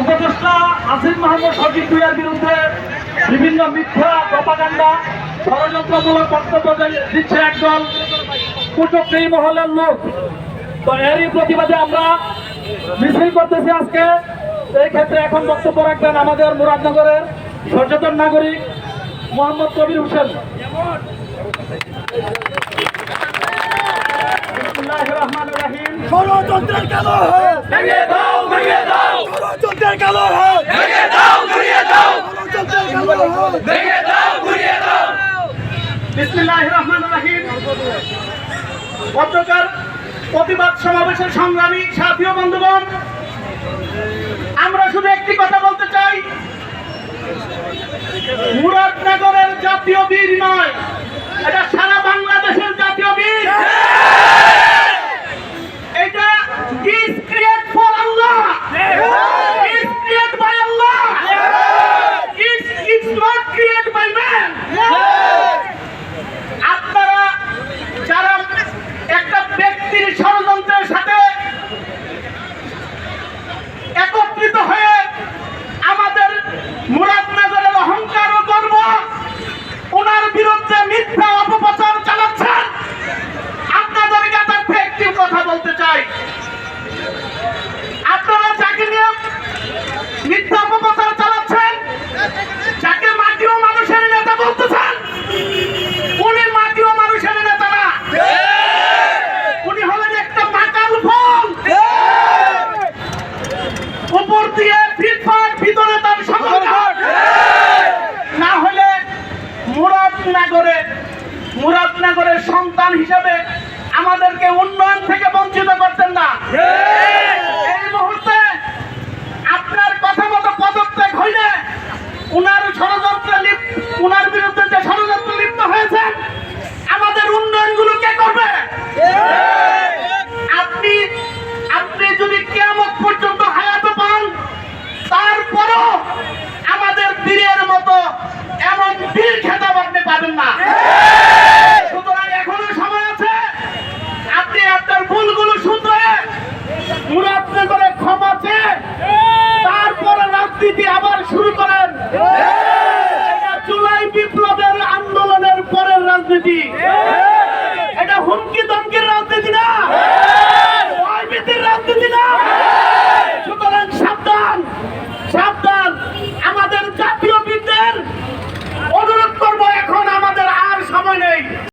উপদেষ্টা আসিফ মাহমুদ ভুইয়ার বিরুদ্ধে বিভিন্ন মিথ্যা প্রপাগান্ডা, ষড়যন্ত্রমূলক বক্তব্য দিচ্ছে একদল মহলের লোক। তো এরই প্রতিবাদে আমরা মিছিল করতেছি আজকে। এই ক্ষেত্রে এখন বক্তব্য রাখবেন আমাদের মুরাদনগরের সচেতন নাগরিক মোহাম্মদ কবির হোসেন। রহমানির রহিম। ষড়যন্ত্রের হাত ভেঙে দাও। ভেঙে কালো হাত ভেঙে দাও ঘুরিয়ে দাও। ষড়যন্ত্রের কালো হাত ভেঙে দাও ঘুরিয়ে দাও। বিসমিল্লাহির রহমানির রহিম। পত্রকার প্রতিবাদ সমাবেশের সংগ্রামী সাথী ও বন্ধুগণ আমরা শুধু একটি কথা বলতে চাই। মুরাদনগরের জাতীয় বীর নয় এটা সারা and my man. সন্তান হিসাবে আমাদেরকে উন্নয়ন থেকে বঞ্চিত করতেন না। ক্ষমা চেয়ে তারপরে রাজনীতি আবার শুরু করেন। এটা জুলাই বিপ্লবের আন্দোলনের পরের রাজনীতি।